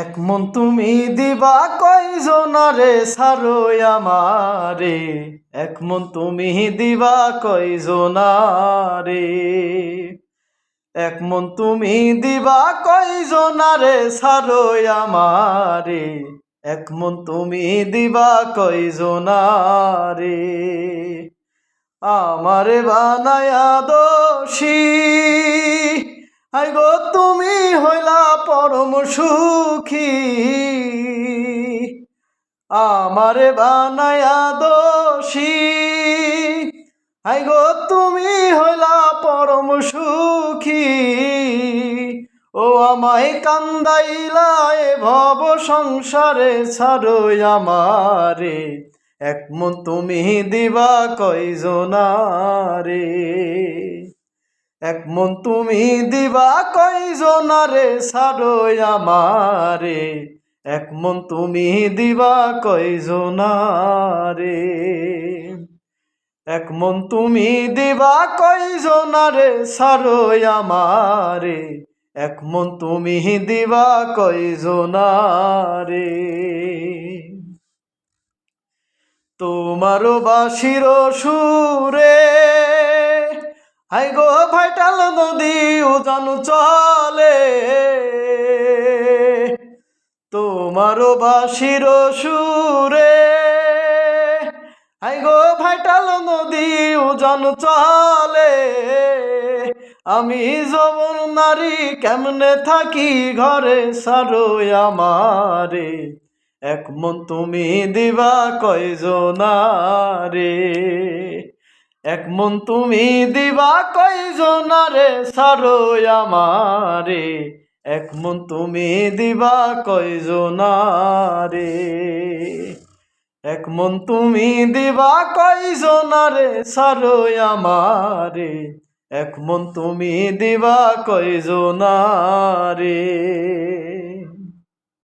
এক মন তুমি দিবা কয়জনারে সারো আমারে। এক মন তুমি দিবা কয়জনারে এক মন তুমি দিবা কয়জনারে সারো আমারে। এক মন তুমি দিবা কয়জনারে আমারে বানায়া দোষী। আই গো, তুমি হইলা পরম সুখী। আমারে বানায়া দোষী। আই গো, তুমি হইলা পরম সুখী। ও আমায় এ ভব সংসারে ছাড়ো আমারে। এক মন তুমি দিবা কয়জনারে। এক মন তুমি দিবা কয়জনারে ছাড়ো আমারে। এক মন তুমি দিবা কয়জনারে এক মন তুমি দিবা কয়জনারে ছাড়ো আমারে। এক মন তুমি দিবা কয়জনারে তোমারও বাসির সুরে হাই গো ভাইটাল নদী উজান চলে। তোমারও বাসির সুরে। হাই গো ভাইটাল নদী উজান চলে। আমি যবন নারী কেমনে থাকি ঘরে সারো আমারে। এক মন তুমি দিবা কয়জনারে। এক মন তুমি দিবা কয়জনারে সারো আমারে। এক মন তুমি দিবা কয়জনারে। এক মন তুমি দিবা কয়জনারে সারো আমারে। এক মন তুমি দিবা কয়জনারে।